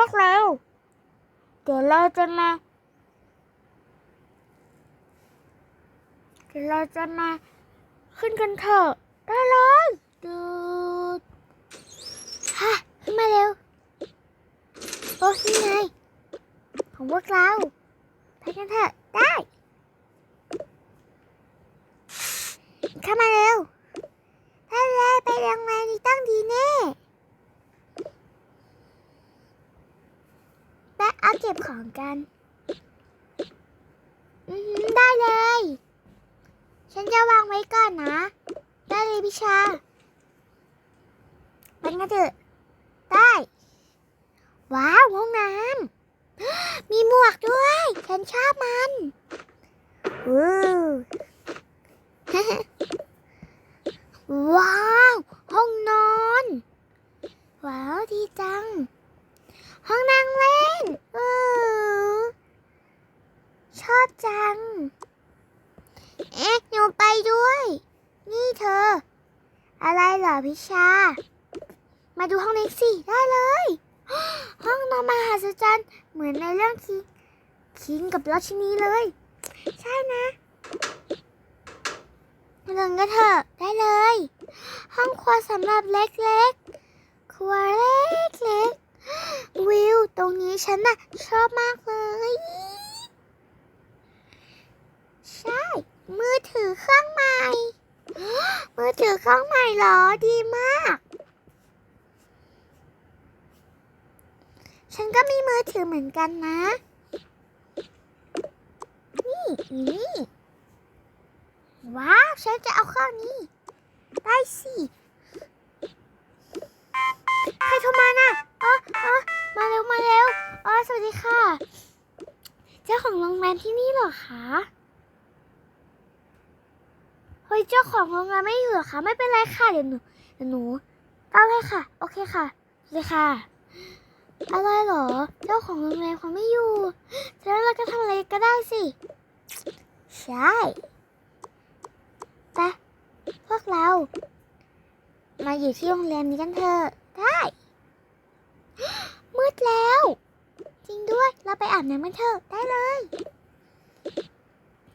วกเรา เดี๋ยวเราจะมาเดี๋ยวเราจะมาขึ้นกันเถอะ ได้เลยดูฮะขึ้นมาเร็ว โอ้นี่ไงของพวกเรา ไปกันเถอะ ได้เข้ามาเร็วไปเลยไปโรงแรมนี้ต้องดีแน่ไปเอาเก็บของกัน ได้เลย ฉันจะวางไว้ก่อนนะ ได้เลยพิชาไปกันเถอะได้ ว้าวห้องน้ำมีหมวกด้วย ฉันชอบมันวูว้าว ห้องนอน ว้าว ดีจัง ห้องนั่งเล่น อู้ชอบจัง เอ๊ะหนูไปด้วย นี่เธอ อะไรเหรอพิชา มาดูห้องนี้สิได้เลย ห้องนอนมหาศจรรย์เหมือนในเรื่องคิงคิงกับราชินีเลย ใช่นะเดินกันเถอะได้เลย ห้องครัวสำหรับเล็กๆ ครัวเล็กๆ วิว ตรงนี้ฉันน่ะชอบมากเลย ใช่ มือถือเครื่องใหม่ มือถือเครื่องใหม่เหรอ ดีมาก ฉันก็มีมือถือเหมือนกันนะ นี่นี่ ว้าว ฉันจะเอาเข้านี้ ได้สิใครโทรมาน่ะอ๋ออ๋อมาเร็ว มาเร็ว อ๋อ สวัสดีค่ะ เจ้าของโรงแรมที่นี่เหรอคะ เฮ้ยเจ้าของโรงแรมไม่อยู่เหรอคะไม่เป็นไรค่ะเดี๋ยวหนูเดี๋ยวหนูเล่าให้ค่ะ โอเคค่ะเลยค่ะ อะไรหรอ เจ้าของโรงแรมเขาไม่อยู่ฉะนั้นเราก็ทำอะไรก็ได้สิ ใช่ไปพวกเรา มาอยู่ที่โรงแรมนี้กันเถอะได้ มืดแล้ว จริงด้วย เราไปอาบน้ำกันเถอะได้เลย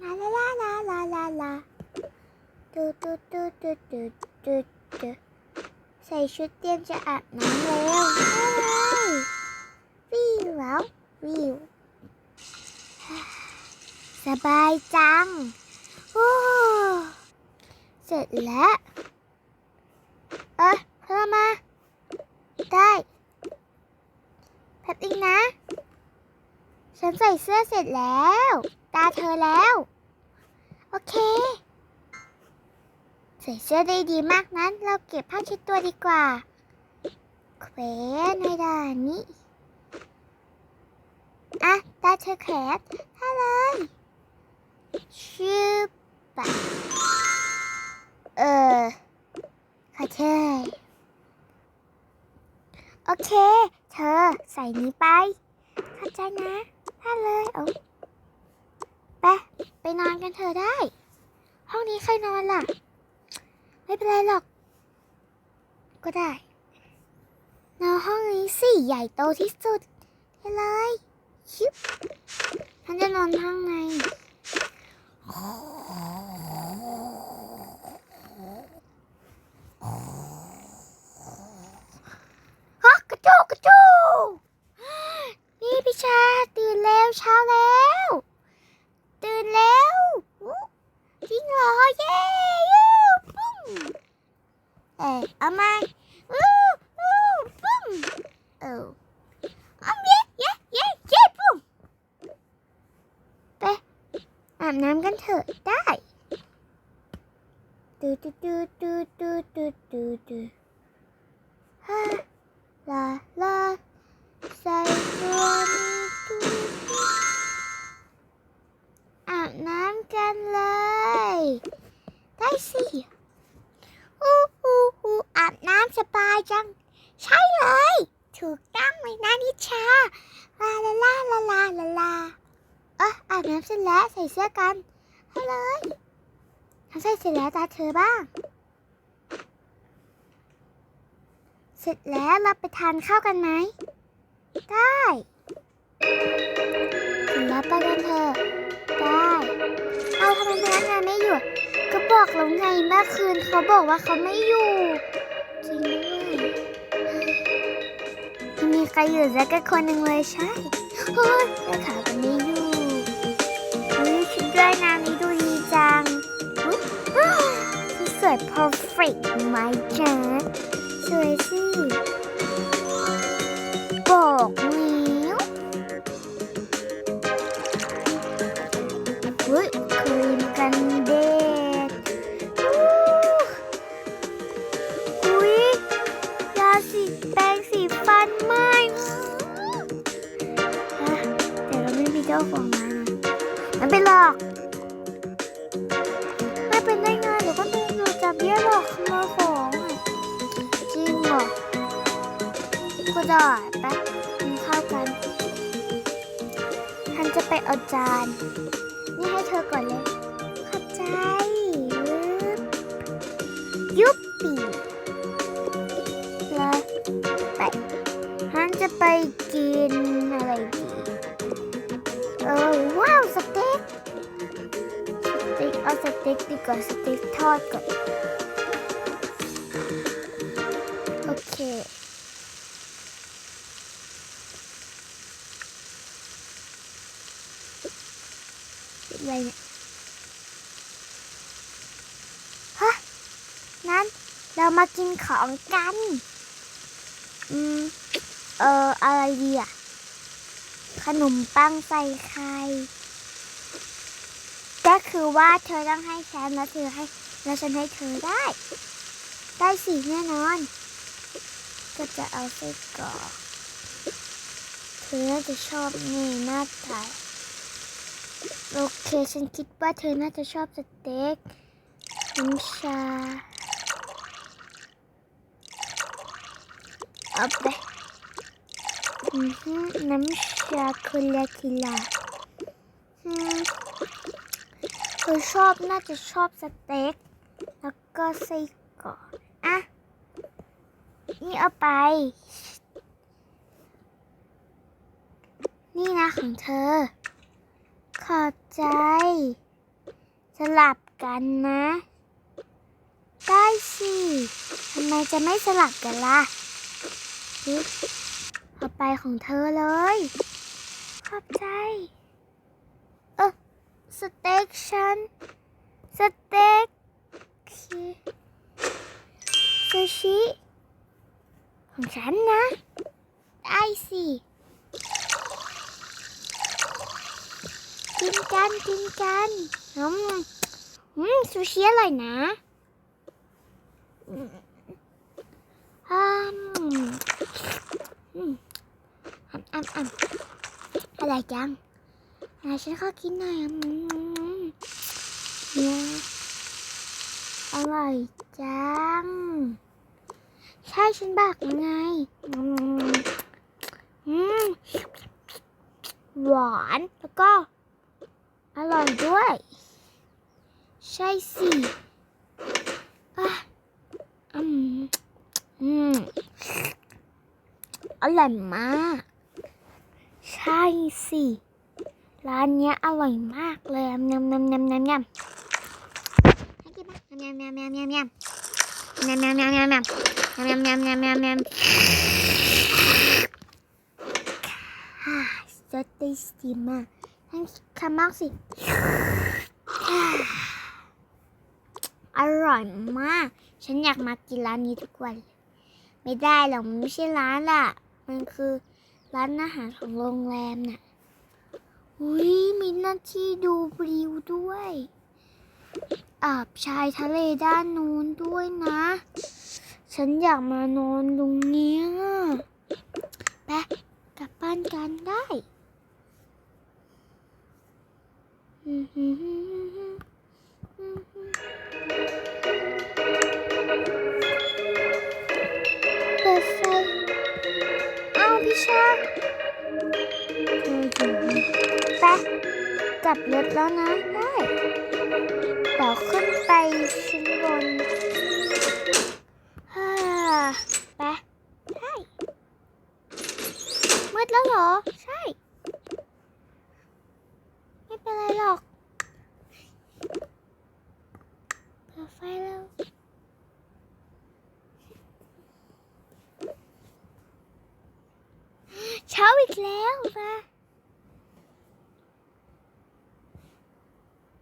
ลาลาลาลาลาลาลา ดูดูดูดูดูดูดูใส่ชุดเตรียมจะอาบน้ำแล้วได้ยวิวแล้ววิวสบายจัง โอ้เสร็จแล้ว เอ้ยเธอมา ได้แป๊บนึงนะ ฉันใส่เสื้อเสร็จแล้ว ตาเธอแล้ว โอเค ใส่เสื้อได้ดีมากนั้น เราเก็บผ้าเช็ดตัวดีกว่าแขวนไว้ด้านนี้ อะ ตาเธอแขนถ้าเลยชื่อปะเออขอเธอโอเค เธอใส่นี้ไป เข้าใจนะถ้าเลยเอาไป ไปนอนกันเธอได้ ห้องนี้ใครนอนล่ะ ไม่เป็นไรหรอก ก็ได้นอนห้องนี้สิใหญ่โตที่สุดไปเลยชิบฉันจะนอนข้างในฮะกระจูกระจูนี่พี่ชาตื่นแล้วเช้าแล้ว ตื่นแล้วจริงเหรอเย้ Hey, am I? Ooh, ooh, boom! Oh. Um, yeah, yeah, yeah, yeah, boom! But, um, now I'm going to die. Do, do, do, do, do, do, do, do. น้ำเสร็จแล้วใส่เสื้อกันให้เลยทำใส่เสร็จแล้วตาเธอบ้าง เสร็จแล้วเราไปทานข้าวกันไหม ได้ถึงแล้วไปกันเถอะได้ เอาทำไมพนักงานไม่อยู่ก็บอกแล้วไงเมื่อคืนเขาบอกว่าเขาไม่อยู่ จริงด้วยไม่มีใครอยู่สักคนหนึ่งเลยใช่ เฮ้ยขาวคนนี้ ด้วยน้ำนี้ดูดีจังสวย perfect ไหมจ๊ะสวยสิ ไปหลอกไม่เป็นได้ไงเดี๋ยวก็โดนตำรวจจับเบี้ยหลอกขโมยของอะจริงเหรอก็ได้ไปกินข้าวกัน ฉันจะไปเอาจาน นี่ให้เธอก่อนเลย เต็กดีกว่าสเต็กทอดก่อน โอเคอะไรเนี่ยฮะนั้นเรามากินของกัน อืม เอออะไรดีอะ ขนมปังใส่ไข่ ก็คือว่าเธอต้องให้ฉันแล้วเธอให้แล้วฉันให้เธอได้ ได้สิแน่นอน ก็จะเอาไส้กรอกเธอน่าจะชอบนี่หน้าตาโอเคฉันคิดว่าเธอน่าจะชอบสเต็กน้ำชาเอาไปน้ำชาคุลาคิลา อือชอบน่าจะชอบสเต็ก แล้วก็ไส้กรอกอะ นี่เอาไป นี่นะของเธอ ขอบใจ สลับกันนะ ได้สิทำไมจะไม่สลับกันล่ะเอาไปของเธอเลย ขอบใจ สเต็กฉันสเต็กซูชิของฉันนะ ได้สิกินกันกินกันอืมอืมซูชิอร่อยนะอืมอืมอืมอ่ำอ่ำอ่ำอะไรจัง อะฉันขอกินหน่อยอืมเนี่ยอร่อยจัง ใช่ฉันบอกยังไงอืมอืมหวานแล้วก็ อร่อยด้วย ใช่สิอะอืมอืมอร่อยมาก ใช่สิ ร้านเนี้ยอร่อยมากเลยยำยำยำยำยำยำให้กินปะยำยำยำยำยำยำยำยำยำยำยำยำยำยำยำยำยำยำฮ่าสดได้สิมากให้คำมากสิ อร่อยมาก ฉันอยากมากินร้านนี้ทุกวัน ไม่ได้หรอกมันไม่ใช่ร้านล่ะ มันคือร้านอาหารของโรงแรมน่ะ อุ้ยมีหน้าที่ดูบริวด้วยอาบชายทะเลด้านนู้นด้วยนะ ฉันอยากมานอนตรงเนี้ยไปกลับบ้านกันได้อื กลับรถแล้วนะ ได้เดี๋ยวขึ้นไปชั้นบนฮ่าไปได้มืดแล้วเหรอ ใช่ ไม่เป็นไรหรอก ไป ไฟแล้ว เช้าอีกแล้วมา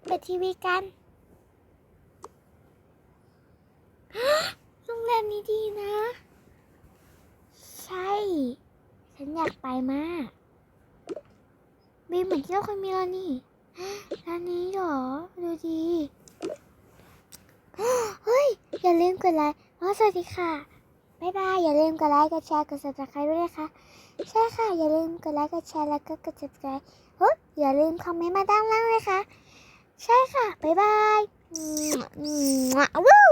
เปิดทีวีกัน โรงแรมนี้ดีนะ ใช่ ฉันอยากไปมากบีเหมือนที่เราเคยมีแล้วนี่ร้านนี้เหรอ ดูดี เฮ้ย อย่าลืมกดไลค์อ๋อสวัสดีค่ะบ๊ายบาย อย่าลืมกดไลค์ กดแชร์ กด subscribe ด้วยนะคะ ใช่ค่ะ อย่าลืมกดไลค์ กดแชร์ แล้วก็กด subscribe เฮ้ยอย่าลืมคอมเมนต์มาด้านล่างเลยค่ะ ใช่ค่ะ บ๊ายบายอืมอืมวู้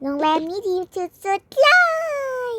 โรงแรมนี้ดีสุดๆเลย